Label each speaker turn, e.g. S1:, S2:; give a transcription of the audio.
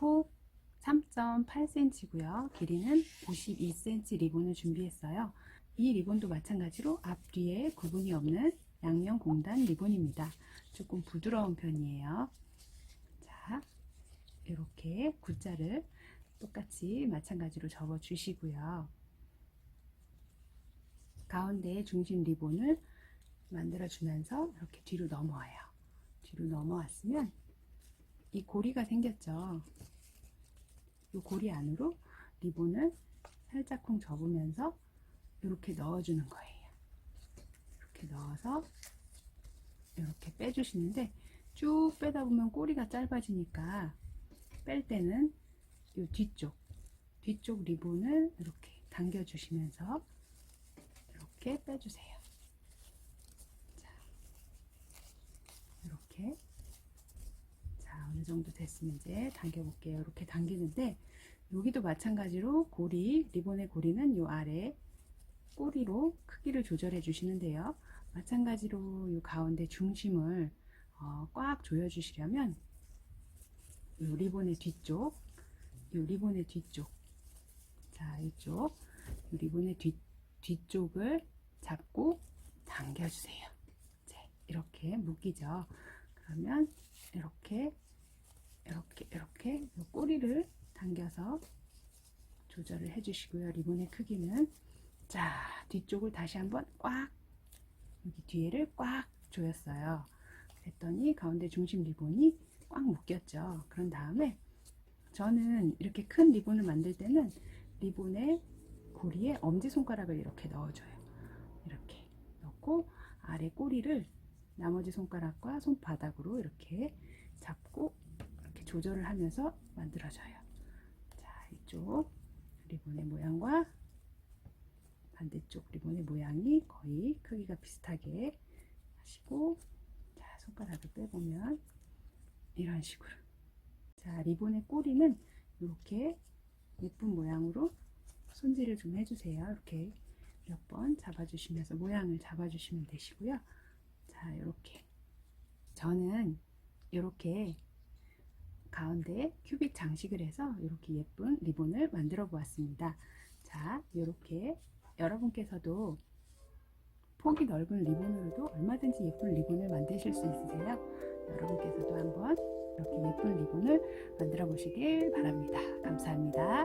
S1: 폭 3.8cm고요. 길이는 52cm 리본을 준비했어요. 이 리본도 마찬가지로 앞뒤에 구분이 없는 양면 공단 리본입니다. 조금 부드러운 편이에요. 자, 이렇게 굿자를 똑같이 마찬가지로 접어 주시고요. 가운데 중심 리본을 만들어 주면서 이렇게 뒤로 넘어와요. 뒤로 넘어왔으면 이 고리가 생겼죠. 이 고리 안으로 리본을 살짝쿵 접으면서 이렇게 넣어주는 거예요. 이렇게 넣어서 이렇게 빼주시는데 쭉 빼다 보면 꼬리가 짧아지니까 뺄 때는 이 뒤쪽 뒤쪽 리본을 이렇게 당겨주시면서 이렇게 빼주세요. 자, 이렇게 자 어느 정도 됐으면 이제 당겨 볼게요. 이렇게 당기는데 여기도 마찬가지로 고리 리본의 고리는 이 아래 꼬리로 크기를 조절해 주시는데요. 마찬가지로 이 가운데 중심을 어, 꽉 조여 주시려면 이 리본의 뒤쪽 이 리본의 뒤쪽 자 이쪽 이 리본의 뒤, 뒤쪽을 잡고 당겨주세요. 이렇게 묶이죠. 그러면 이렇게 이렇게 꼬리를 당겨서 조절을 해주시고요. 리본의 크기는 자 뒤쪽을 다시 한번 꽉 여기 뒤에를 꽉 조였어요. 그랬더니 가운데 중심 리본이 꽉 묶였죠. 그런 다음에 저는 이렇게 큰 리본을 만들 때는 리본의 고리에 엄지손가락을 이렇게 넣어줘요. 이렇게 넣고 아래 꼬리를 나머지 손가락과 손바닥으로 이렇게 잡고 조절을 하면서 만들어줘요. 자, 이쪽 리본의 모양과 반대쪽 리본의 모양이 거의 크기가 비슷하게 하시고 자, 손가락을 빼보면 이런 식으로 자, 리본의 꼬리는 이렇게 예쁜 모양으로 손질을 좀 해주세요. 이렇게 몇 번 잡아주시면서 모양을 잡아주시면 되시고요. 자, 이렇게 저는 이렇게 가운데 큐빅 장식을 해서 이렇게 예쁜 리본을 만들어 보았습니다. 자, 이렇게 여러분께서도 폭이 넓은 리본으로도 얼마든지 예쁜 리본을 만드실 수 있으세요. 여러분께서도 한번 이렇게 예쁜 리본을 만들어 보시길 바랍니다. 감사합니다.